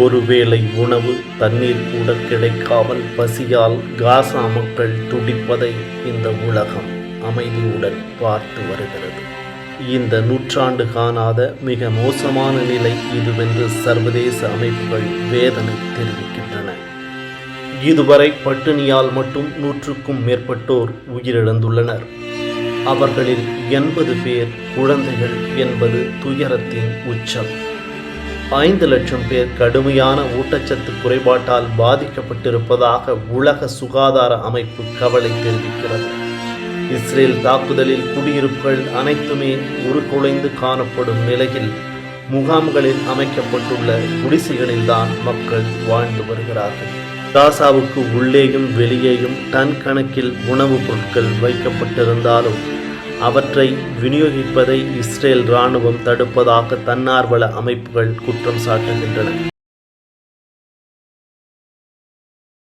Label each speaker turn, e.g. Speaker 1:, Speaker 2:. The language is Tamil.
Speaker 1: ஒருவேளை உணவு தண்ணீர் கூட கிடைக்காமல் பசியால் காசா மக்கள் துடிப்பதை இந்த உலகம் அமைதியுடன் பார்த்து வருகிறது. இந்த நூற்றாண்டு காணாத மிக மோசமான நிலை இதுவென்று சர்வதேச அமைப்புகள் வேதனை தெரிவிக்கின்றன. இதுவரை பட்டினியால் மட்டும் நூற்றுக்கும் மேற்பட்டோர் உயிரிழந்துள்ளனர். அவர்களில் எண்பது பேர் குழந்தைகள் என்பது துயரத்தின் உச்சம். ஐந்து லட்சம் பேர் கடுமையான ஊட்டச்சத்து குறைபாட்டால் பாதிக்கப்பட்டிருப்பதாக உலக சுகாதார அமைப்பு கவலை தெரிவிக்கிறது. இஸ்ரேல் தாக்குதலில் குடியிருப்புகள் அனைத்துமே உருக்குலைந்து காணப்படும் நிலையில் முகாம்களில் அமைக்கப்பட்டுள்ள குடிசைகளில்தான் மக்கள் வாழ்ந்து வருகிறார்கள். காசாவுக்கு உள்ளேயும் வெளியேயும் டன் கணக்கில் உணவுப் பொருட்கள் வைக்கப்பட்டிருந்தாலும் அவற்றை விநியோகிப்பதை இஸ்ரேல் இராணுவம் தடுப்பதாக தன்னார்வல அமைப்புகள் குற்றம் சாட்டுகின்றன.